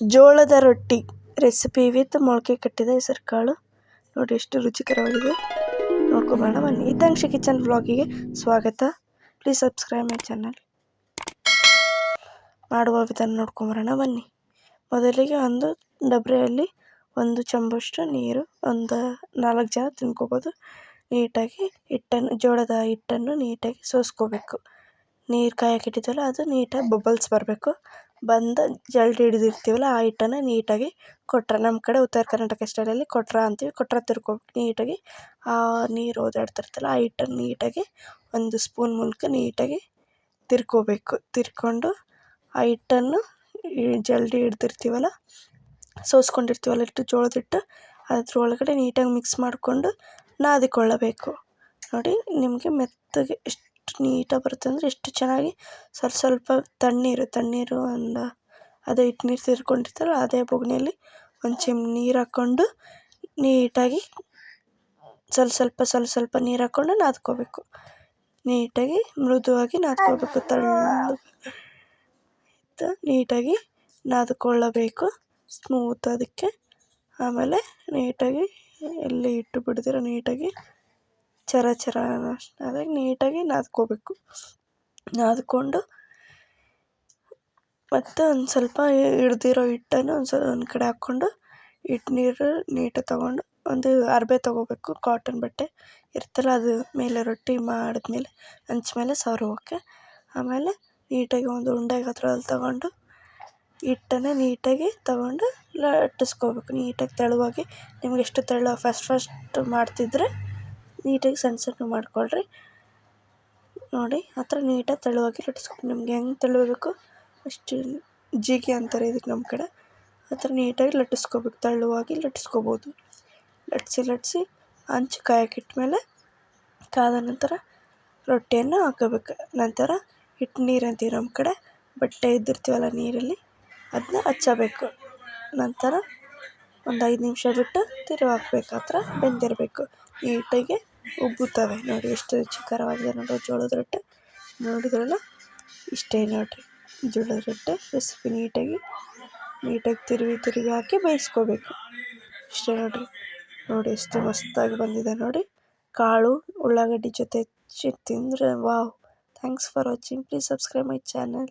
ಜೋಳದ ರೊಟ್ಟಿ recipe with ಮೊಳಕೆ ಕಟ್ಟಿದ ಹೆಸರುಕಾಳು. ನೋಡಿ ಎಷ್ಟು ರುಚಿಕರವಾಗಿದೆ. ನೋಡ್ಕೊಬೋಣ ಬನ್ನಿ. ಇದ್ದಂಕ್ಷ ಕಿಚನ್ ವ್ಲಾಗಿಗೆ ಸ್ವಾಗತ. ಪ್ಲೀಸ್ ಸಬ್ಸ್ಕ್ರೈಬ್ ಮೈ ಚಾನಲ್ ಮಾಡುವ ವಿಧಾನ ನೋಡ್ಕೊಂಬರೋಣ. ಬನ್ನಿ. ಮೊದಲಿಗೆ ಒಂದು ಡಬ್ರಿಯಲ್ಲಿ ಒಂದು ಚಂಬಷ್ಟು ನೀರು, ಒಂದು ನಾಲ್ಕು ಜನ ತಿನ್ಕೋಬೋದು. ನೀಟಾಗಿ ಹಿಟ್ಟನ್ನು, ಜೋಳದ ಹಿಟ್ಟನ್ನು ನೀಟಾಗಿ ಸೋಸ್ಕೋಬೇಕು. ನೀರು ಕಾಯಕ್ಕೆ ಇಟ್ಟಿದ್ದೀವಲ್ಲ ಅದು ನೀಟಾಗಿ ಬಬಲ್ಸ್ ಬರಬೇಕು. ಬಂದು ಜಲ್ಡಿ ಹಿಡಿದಿರ್ತೀವಲ್ಲ, ಆ ಹಿಟ್ಟನ್ನು ನೀಟಾಗಿ ಕೊಟ್ರ ನಮ್ಮ ಕಡೆ ಉತ್ತರ ಕರ್ನಾಟಕ ಸ್ಟೈಲಲ್ಲಿ ಕೊಟ್ರ ಅಂತೀವಿ. ಕೊಟ್ರ ತಿರ್ಕೊಬಿಟ್ಟು ನೀಟಾಗಿ, ಆ ನೀರು ಓದಾಡ್ತಿರ್ತಲ್ಲ, ಆ ಹಿಟ್ಟನ್ನು ನೀಟಾಗಿ ಒಂದು ಸ್ಪೂನ್ ಮೂಲಕ ನೀಟಾಗಿ ತಿರ್ಕೋಬೇಕು. ತಿರ್ಕೊಂಡು ಆ ಹಿಟ್ಟನ್ನು ಜಲ್ಡಿ ಹಿಡ್ದಿರ್ತೀವಲ್ಲ, ಸೋಸ್ಕೊಂಡಿರ್ತೀವಲ್ಲ, ಹಿಟ್ಟು ಜೋಳದ ಹಿಟ್ಟು ನೀಟಾಗಿ ಮಿಕ್ಸ್ ಮಾಡಿಕೊಂಡು ನಾದಿಕೊಳ್ಳಬೇಕು. ನೋಡಿ, ನಿಮಗೆ ಮೆತ್ತಗೆ ಎಷ್ಟು ನೀಟಾಗಿ ಬರುತ್ತೆ ಅಂದರೆ ಎಷ್ಟು ಚೆನ್ನಾಗಿ ಸ್ವಲ್ಪ ಸ್ವಲ್ಪ ತಣ್ಣೀರು ತಣ್ಣೀರು ಒಂದು ಅದೇ ಹಿಟ್ಟು ನೀರು ಸೇರ್ಕೊಂಡಿರ್ತಲ್ಲ ಅದೇ ಬೊಗಣೆಯಲ್ಲಿ ಒಂದು ಚಿಮ್ ನೀರು ಹಾಕ್ಕೊಂಡು ನೀಟಾಗಿ ಸ್ವಲ್ಪ ಸ್ವಲ್ಪ ಸ್ವಲ್ಪ ಸ್ವಲ್ಪ ನೀರು ಹಾಕ್ಕೊಂಡು ನಾದ್ಕೋಬೇಕು. ನೀಟಾಗಿ ಮೃದುವಾಗಿ ನಾದ್ಕೋಬೇಕು. ತಳ್ಳ ನೀಟಾಗಿ ನಾದ್ಕೊಳ್ಳಬೇಕು. ಸ್ಮೂತ್ ಅದಕ್ಕೆ. ಆಮೇಲೆ ನೀಟಾಗಿ ಎಲ್ಲಿ ಇಟ್ಟು ಬಿಡ್ದಿರೋ ನೀಟಾಗಿ ಚರ ಚರ ಅದಾಗಿ ನೀಟಾಗಿ ನಾದ್ಕೋಬೇಕು. ನಾದ್ಕೊಂಡು ಮತ್ತು ಒಂದು ಸ್ವಲ್ಪ ಹಿಡ್ದಿರೋ ಹಿಟ್ಟನ್ನು ಒಂದು ಸ್ವಲ್ಪ ಒಂದು ಕಡೆ ಹಾಕ್ಕೊಂಡು ಹಿಟ್ಟು ನೀರು ನೀಟಾಗಿ ತೊಗೊಂಡು ಒಂದು ಅರ್ಬೆ ತಗೋಬೇಕು ಕಾಟನ್ ಬಟ್ಟೆ. ಇರ್ತಲ್ಲ ಅದು ಮೇಲೆ ರೊಟ್ಟಿ ಮಾಡಿದ್ಮೇಲೆ ಹಂಚ್ ಮೇಲೆ ಸವರೋಕೆ ಆಮೇಲೆ ನೀಟಾಗಿ ಒಂದು ಉಂಡೆಗೆ ಹತ್ರದಲ್ಲಿ ತೊಗೊಂಡು ಹಿಟ್ಟನ್ನು ನೀಟಾಗಿ ತೊಗೊಂಡು ಲಟ್ಟಿಸ್ಕೋಬೇಕು. ನೀಟಾಗಿ ತೆಳುವಾಗಿ ನಿಮ್ಗೆ ಎಷ್ಟು ತೆಳು ಫಸ್ಟ್ ಫಸ್ಟ್ ಮಾಡ್ತಿದ್ರೆ ನೀಟಾಗಿ ಸಣ್ಣ ಸಣ್ಣ ಮಾಡ್ಕೊಳ್ರಿ. ನೋಡಿ ಆ ಥರ ನೀಟಾಗಿ ತೆಳುವಾಗಿ ಲಟ್ಟಿಸ್ಕೊಂಡು ನಿಮ್ಗೆ ಹೆಂಗೆ ತೆಳುವಬೇಕು ಅಷ್ಟು ಜೀಗೆ ಅಂತಾರೆ ಇದಕ್ಕೆ ನಮ್ಮ ಕಡೆ. ಆ ಥರ ನೀಟಾಗಿ ಲಟ್ಟಿಸ್ಕೋಬೇಕು, ತೆಳುವಾಗಿ ಲಟ್ಟಿಸ್ಕೋಬೋದು. ಲಟ್ಟಿಸಿ ಲಟ್ಟಿಸಿ ಹಂಚ್ ಕಾಯಕ್ಕಿಟ್ಮೇಲೆ ಕಾದ ನಂತರ ರೊಟ್ಟಿಯನ್ನು ಹಾಕೋಬೇಕು. ನಂತರ ಹಿಟ್ಟು ನೀರು ಅಂತೀವಿ ನಮ್ಮ ಕಡೆ. ಬಟ್ಟೆ ಇದ್ದಿರ್ತೀವಲ್ಲ ನೀರಲ್ಲಿ ಅದನ್ನ ಹಚ್ಚಬೇಕು. ನಂತರ ಒಂದು ಐದು ನಿಮಿಷ ಬಿಟ್ಟು ತಿರುವಾಕ್ಬೇಕು. ಆ ಥರ ಬೆಂದಿರಬೇಕು. ನೀಟಾಗಿ ಉಬ್ಬುತ್ತವೆ. ನೋಡಿ ಎಷ್ಟು ರುಚಿಕರವಾಗಿದೆ ನೋಡಿ ಜೋಳದ ರೊಟ್ಟಿ. ನೋಡಿದ್ರಲ್ಲ? ಇಷ್ಟೇ ನೋಡಿರಿ. ಜೋಳದ ರೊಟ್ಟಿ. ರೆಸಿಪಿ ನೀಟಾಗಿ ನೀಟಾಗಿ ತಿರುವಿ ತಿರುವಿ ಹಾಕಿ ಬೇಯಿಸ್ಕೋಬೇಕು. ಇಷ್ಟೇ ನೋಡಿರಿ. ನೋಡಿ ಎಷ್ಟು ಮಸ್ತಾಗಿ ಬಂದಿದೆ ನೋಡಿ. ಕಾಳು, ಉಳ್ಳಾಗಡ್ಡಿ ಜೊತೆ ತಿಂದರೆ wow. Thanks for watching please subscribe my channel